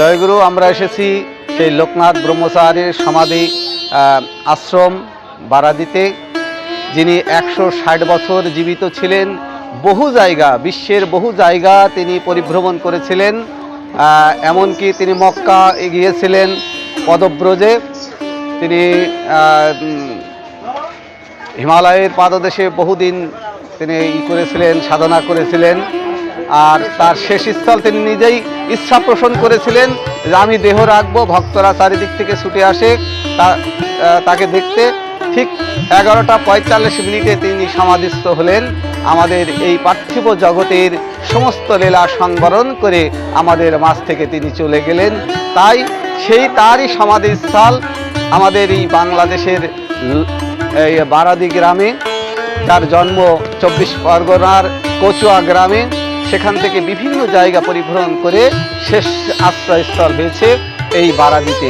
জয়গুরু, আমরা এসেছি সেই লোকনাথ ব্রহ্মচারীর সমাধি আশ্রম বারাদিতে। যিনি একশো ষাট বছর জীবিত ছিলেন, বহু জায়গা, বিশ্বের বহু জায়গা তিনি পরিভ্রমণ করেছিলেন। এমনকি তিনি মক্কা গিয়েছিলেন পদব্রজে। তিনি হিমালয়ের পাদদেশে বহুদিন তিনি ই করেছিলেন, সাধনা করেছিলেন। আর তার শেষ স্থল তিনি নিজেই ইচ্ছা পোষণ করেছিলেন যে আমি দেহ রাখব, ভক্তরা চারিদিক থেকে ছুটে আসে তাকে দেখতে। ঠিক এগারোটা পঁয়তাল্লিশ মিনিটে তিনি সমাধিস্থ হলেন আমাদের এই পার্থিব জগতের সমস্ত লীলা সংবরণ করে আমাদের মাঝ থেকে তিনি চলে গেলেন। তাই সেই তারই সমাধিস্থল আমাদের এই বাংলাদেশের এই বারাদি গ্রামে। তার জন্ম চব্বিশ পরগনার কচুয়া গ্রামে। সেখান থেকে বিভিন্ন জায়গা পরিভ্রমণ করে শেষ আশ্রয়স্থল হয়েছে এই বারাদিতে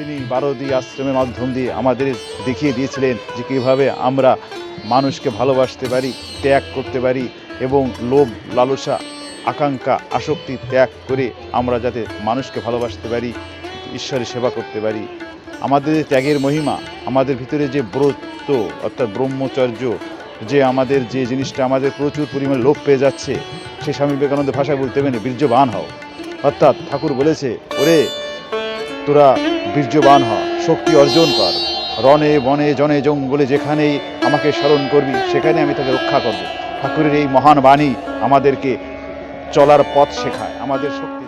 তিনি বারোদি আশ্রমের মাধ্যম দিয়ে আমাদের দেখিয়ে দিয়েছিলেন যে কীভাবে আমরা মানুষকে ভালোবাসতে পারি, ত্যাগ করতে পারি এবং লোভ, লালসা, আকাঙ্ক্ষা, আসক্তি ত্যাগ করে আমরা যাতে মানুষকে ভালোবাসতে পারি, ঈশ্বরের সেবা করতে পারি। আমাদের ত্যাগের মহিমা, আমাদের ভিতরে যে ব্রত অর্থাৎ ব্রহ্মচর্য, যে আমাদের যে জিনিসটা আমাদের প্রচুর পরিমাণে লোভ পেয়ে যাচ্ছে, সে স্বামী বিবেকানন্দ ভাষায় বলতে পারেন, বীর্যবান হও। অর্থাৎ ঠাকুর বলেছে, ওরে, তোরা বীর্যবান হ, শক্তি অর্জন কর। রণে বনে জনে জঙ্গলে যেখানেই আমাকে স্মরণ করবি, সেখানে আমি তাকে রক্ষা করব। ঠাকুরের এই মহান বাণী আমাদেরকে চলার পথ শেখায়, আমাদের শক্তি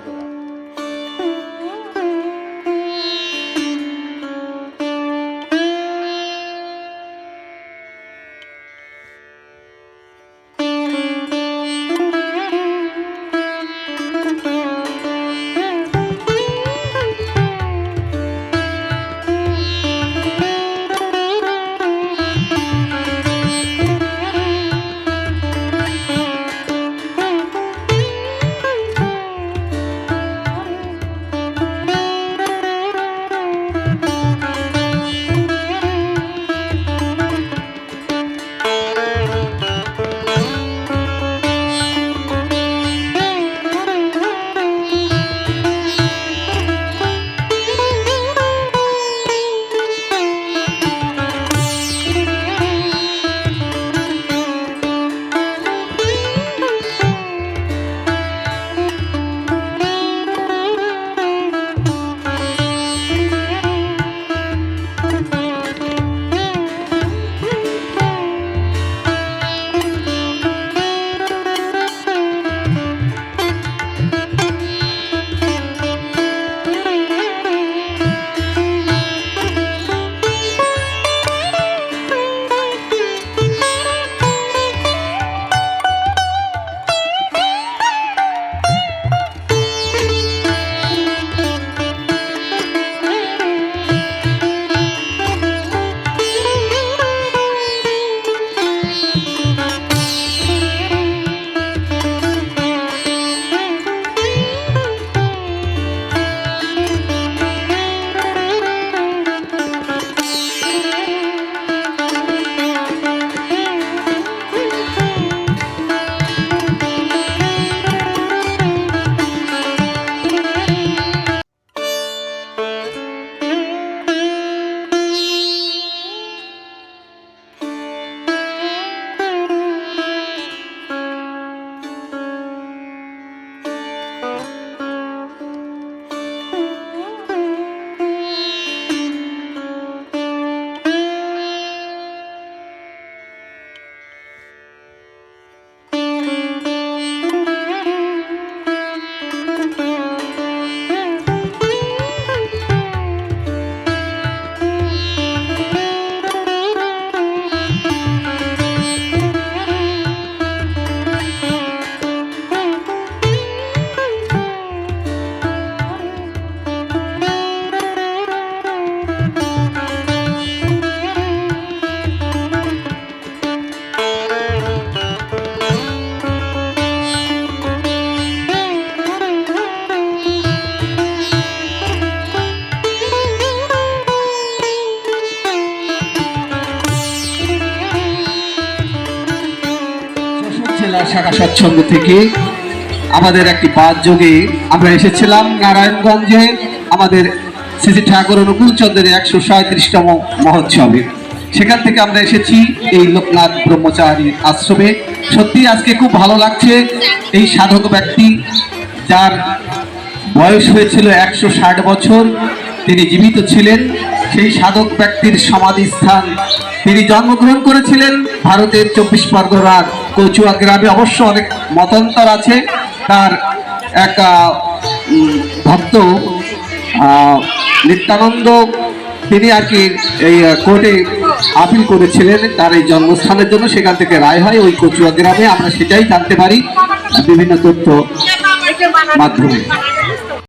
শাখা স্বচ্ছন্দ থেকে আমাদের একটি বাদ যোগে আমরা এসেছিলাম নারায়ণগঞ্জে, আমাদের শ্রী ঠাকুর অনুকূল চন্দ্রের একশো সাঁত্রিশতম মহোৎসবে। সেখান থেকে আমরা এসেছি এই লোকনাথ ব্রহ্মচারী আশ্রমে। সত্যি আজকে খুব ভালো লাগছে এই সাধক ব্যক্তি, যার বয়স হয়েছিল একশো ষাট বছর, তিনি জীবিত ছিলেন। সেই সাধক ব্যক্তির সমাধিস্থান তিনি জন্মগ্রহণ করেছিলেন ভারতের চব্বিশ পরগনার কচুয়া গ্রামে অবশ্য অনেক মতান্তর আছে। তার এক ভক্ত নিত্যানন্দ, তিনি আর কি এই কোর্টে আপিল করেছিলেন তার এই জন্মস্থানের জন্য। সেখান থেকে রায় হয় ওই কচুয়া গ্রামে। আমরা সেটাই জানতে পারি বিভিন্ন তথ্য মাধ্যমে।